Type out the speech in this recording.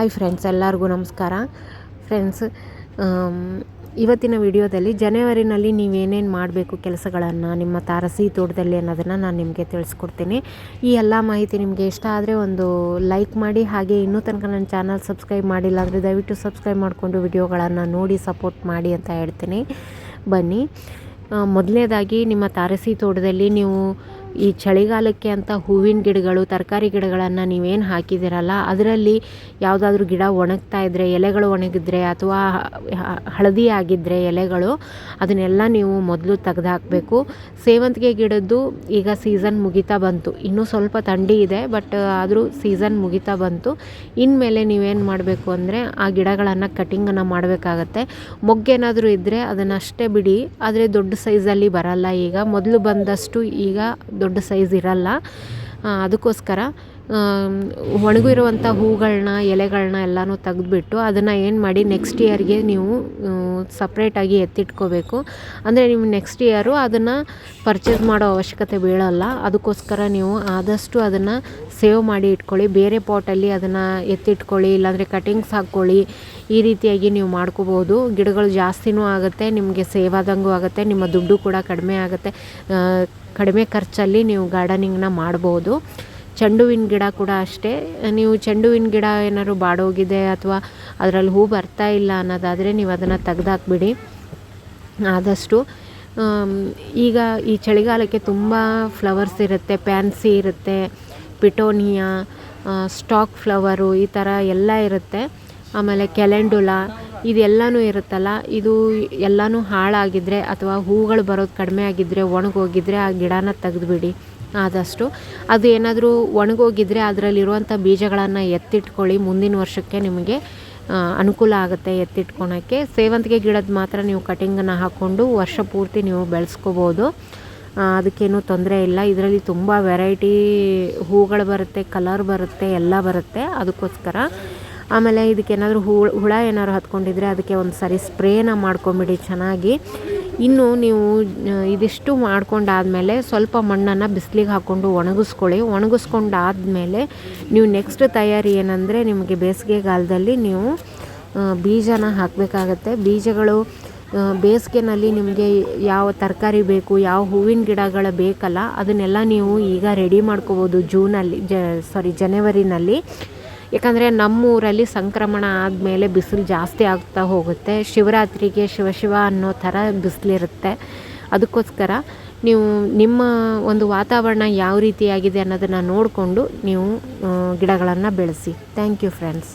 Hi friends ಎಲ್ಲರಿಗೂ ನಮಸ್ಕಾರ. Friends ಇವತ್ತಿನ ವಿಡಿಯೋದಲ್ಲಿ ಜನವರಿನಲ್ಲಿ ನೀವೇನೇನು ಮಾಡಬೇಕು ಕೆಲಸಗಳನ್ನು, ನಿಮ್ಮ ತಾರಸಿ ತೋಟದಲ್ಲಿ ಅನ್ನೋದನ್ನು ನಾನು ನಿಮಗೆ ತಿಳಿಸ್ಕೊಡ್ತೀನಿ. ಈ ಎಲ್ಲ ಮಾಹಿತಿ ನಿಮಗೆ ಇಷ್ಟ ಆದರೆ ಒಂದು ಲೈಕ್ ಮಾಡಿ, ಹಾಗೆ ಇನ್ನೂ ತನಕ ನನ್ನ ಚಾನಲ್ ಸಬ್ಸ್ಕ್ರೈಬ್ ಮಾಡಿಲ್ಲ ಅಂದರೆ ದಯವಿಟ್ಟು ಸಬ್ಸ್ಕ್ರೈಬ್ ಮಾಡಿಕೊಂಡು ವಿಡಿಯೋಗಳನ್ನು ನೋಡಿ ಸಪೋರ್ಟ್ ಮಾಡಿ ಅಂತ ಹೇಳ್ತೀನಿ. ಬನ್ನಿ. ಮೊದಲನೇದಾಗಿ ನಿಮ್ಮ ತಾರಸಿ ತೋಟದಲ್ಲಿ ನೀವು ಈ ಚಳಿಗಾಲಕ್ಕೆ ಅಂತ ಹೂವಿನ ಗಿಡಗಳು, ತರಕಾರಿ ಗಿಡಗಳನ್ನು ನೀವೇನು ಹಾಕಿದ್ದೀರಲ್ಲ ಅದರಲ್ಲಿ ಯಾವುದಾದ್ರೂ ಗಿಡ ಒಣಗ್ತಾ ಇದ್ದರೆ ಎಲೆಗಳು ಒಣಗಿದ್ರೆ ಅಥವಾ ಹಳದಿ ಆಗಿದ್ದರೆ ಎಲೆಗಳು, ಅದನ್ನೆಲ್ಲ ನೀವು ಮೊದಲು ತೆಗ್ದು ಹಾಕಬೇಕು ಸೇವಂತಿಗೆ ಗಿಡದ್ದು ಈಗ ಸೀಸನ್ ಮುಗಿತಾ ಬಂತು. ಇನ್ನೂ ಸ್ವಲ್ಪ ಥಂಡಿ ಇದೆ, ಬಟ್ ಆದರೂ ಸೀಸನ್ ಮುಗಿತಾ ಬಂತು. ಇನ್ಮೇಲೆ ನೀವೇನು ಮಾಡಬೇಕು ಅಂದರೆ ಆ ಗಿಡಗಳನ್ನು ಕಟಿಂಗನ್ನು ಮಾಡಬೇಕಾಗತ್ತೆ. ಮೊಗ್ಗೇನಾದರೂ ಇದ್ದರೆ ಅದನ್ನಷ್ಟೇ ಬಿಡಿ. ಆದರೆ ದೊಡ್ಡ ಸೈಜಲ್ಲಿ ಬರಲ್ಲ ಈಗ. ಮೊದಲು ಬಂದಷ್ಟು ಈಗ ದೊಡ್ಡ ಸೈಜ್ ಇರಲ್ಲ. ಅದಕ್ಕೋಸ್ಕರ ಒಣಗಿರುವಂಥ ಹೂಗಳನ್ನ ಎಲೆಗಳನ್ನ ಎಲ್ಲನೂ ತೆಗೆದ್ಬಿಟ್ಟು ಅದನ್ನು ಏನು ಮಾಡಿ ನೆಕ್ಸ್ಟ್ ಇಯರ್ಗೆ ನೀವು ಸಪ್ರೇಟಾಗಿ ಎತ್ತಿಟ್ಕೋಬೇಕು. ಅಂದರೆ ನೀವು ನೆಕ್ಸ್ಟ್ ಇಯರು ಅದನ್ನು ಪರ್ಚೇಸ್ ಮಾಡೋ ಅವಶ್ಯಕತೆ ಬೀಳಲ್ಲ. ಅದಕ್ಕೋಸ್ಕರ ನೀವು ಆದಷ್ಟು ಅದನ್ನು ಸೇವ್ ಮಾಡಿ ಇಟ್ಕೊಳ್ಳಿ. ಬೇರೆ ಪಾಟಲ್ಲಿ ಅದನ್ನು ಎತ್ತಿಟ್ಕೊಳ್ಳಿ, ಇಲ್ಲಾಂದರೆ ಕಟಿಂಗ್ಸ್ ಹಾಕ್ಕೊಳ್ಳಿ. ಈ ರೀತಿಯಾಗಿ ನೀವು ಮಾಡ್ಕೋಬೋದು. ಗಿಡಗಳು ಜಾಸ್ತಿನೂ ಆಗುತ್ತೆ, ನಿಮಗೆ ಸೇವ್ ಆದಂಗೂ ಆಗುತ್ತೆ, ನಿಮ್ಮ ದುಡ್ಡು ಕೂಡ ಕಡಿಮೆ ಆಗುತ್ತೆ. ಕಡಿಮೆ ಖರ್ಚಲ್ಲಿ ನೀವು ಗಾರ್ಡನಿಂಗ್ನ ಮಾಡ್ಬೋದು. ಚೆಂಡು ಹೂವಿನ ಗಿಡ ಕೂಡ ಅಷ್ಟೇ. ನೀವು ಚೆಂಡು ಹೂವಿನ ಗಿಡ ಏನಾದ್ರು ಬಾಡೋಗಿದೆ ಅಥವಾ ಅದರಲ್ಲಿ ಹೂ ಬರ್ತಾ ಇಲ್ಲ ಅನ್ನೋದಾದರೆ ನೀವು ಅದನ್ನು ತೆಗ್ದಾಕ್ಬಿಡಿ. ಆದಷ್ಟು ಈಗ ಈ ಚಳಿಗಾಲಕ್ಕೆ ತುಂಬ ಫ್ಲವರ್ಸ್ ಇರುತ್ತೆ, ಪ್ಯಾನ್ಸಿ ಇರುತ್ತೆ, ಪಿಟೋನಿಯಾ ಸ್ಟಾಕ್ ಫ್ಲವರು ಈ ಥರ ಎಲ್ಲ ಇರುತ್ತೆ. ಆಮೇಲೆ ಕೆಲೆಂಡುಲಾ ಇದೆಲ್ಲನೂ ಇರುತ್ತಲ್ಲ, ಇದು ಎಲ್ಲನೂ ಹಾಳಾಗಿದ್ದರೆ ಅಥವಾ ಹೂಗಳು ಬರೋದು ಕಡಿಮೆ ಆಗಿದ್ದರೆ ಒಣಗೋಗಿದ್ದರೆ ಆ ಗಿಡನ ತೆಗೆದುಬಿಡಿ. ಆದಷ್ಟು. ಅದು ಏನಾದರೂ ಒಣಗೋಗಿದ್ದರೆ ಅದರಲ್ಲಿರುವಂಥ ಬೀಜಗಳನ್ನು ಎತ್ತಿಟ್ಕೊಳ್ಳಿ. ಮುಂದಿನ ವರ್ಷಕ್ಕೆ ನಿಮಗೆ ಅನುಕೂಲ ಆಗುತ್ತೆ ಎತ್ತಿಟ್ಕೊಳಕ್ಕೆ. ಸೇವಂತಿಗೆ ಗಿಡದ ಮಾತ್ರ ನೀವು ಕಟಿಂಗನ್ನು ಹಾಕ್ಕೊಂಡು ವರ್ಷ ಪೂರ್ತಿ ನೀವು ಬೆಳೆಸ್ಕೋಬೋದು. ಅದಕ್ಕೇನು ತೊಂದರೆ ಇಲ್ಲ. ಇದರಲ್ಲಿ ತುಂಬ ವೆರೈಟಿ ಹೂಗಳು ಬರುತ್ತೆ ಕಲರ್ ಬರುತ್ತೆ, ಎಲ್ಲ ಬರುತ್ತೆ ಅದಕ್ಕೋಸ್ಕರ. ಆಮೇಲೆ ಇದಕ್ಕೇನಾದರೂ ಹೂ, ಹುಳ ಏನಾದ್ರು ಹತ್ಕೊಂಡಿದ್ರೆ ಅದಕ್ಕೆ ಒಂದು ಸಾರಿ ಸ್ಪ್ರೇನ ಮಾಡ್ಕೊಂಬಿಡಿ ಚೆನ್ನಾಗಿ. ಇನ್ನು ನೀವು ಇದಿಷ್ಟು ಮಾಡ್ಕೊಂಡಾದಮೇಲೆ ಸ್ವಲ್ಪ ಮಣ್ಣನ್ನು ಬಿಸಿಲಿಗೆ ಹಾಕ್ಕೊಂಡು ಒಣಗಿಸ್ಕೊಳ್ಳಿ. ಒಣಗಿಸ್ಕೊಂಡಾದಮೇಲೆ ನೀವು ನೆಕ್ಸ್ಟ್ ತಯಾರಿ ಏನಂದರೆ ನಿಮಗೆ ಬೇಸಿಗೆಗಾಲದಲ್ಲಿ ನೀವು ಬೀಜನ ಹಾಕಬೇಕಾಗತ್ತೆ. ಬೀಜಗಳು ಬೇಸಿಗೆನಲ್ಲಿ ನಿಮಗೆ ಯಾವ ತರಕಾರಿ ಬೇಕು, ಯಾವ ಹೂವಿನ ಗಿಡಗಳು ಬೇಕಲ್ಲ, ಅದನ್ನೆಲ್ಲ ನೀವು ಈಗ ರೆಡಿ ಮಾಡ್ಕೋಬೋದು ಜೂನಲ್ಲಿ, ಜ ಸಾರಿ ಜನವರಿನಲ್ಲಿ. ಯಾಕಂದರೆ ನಮ್ಮೂರಲ್ಲಿ ಸಂಕ್ರಮಣ ಆದಮೇಲೆ ಬಿಸಿಲು ಜಾಸ್ತಿ ಆಗ್ತಾ ಹೋಗುತ್ತೆ. ಶಿವರಾತ್ರಿಗೆ ಶಿವಶಿವ ಶಿವ ಅನ್ನೋ ಥರ ಬಿಸಿಲಿರುತ್ತೆ. ಅದಕ್ಕೋಸ್ಕರ ನೀವು ನಿಮ್ಮ ಒಂದು ವಾತಾವರಣ ಯಾವ ರೀತಿಯಾಗಿದೆ ಅನ್ನೋದನ್ನು ನೋಡಿಕೊಂಡು ನೀವು ಗಿಡಗಳನ್ನು ಬೆಳೆಸಿ. Thank you friends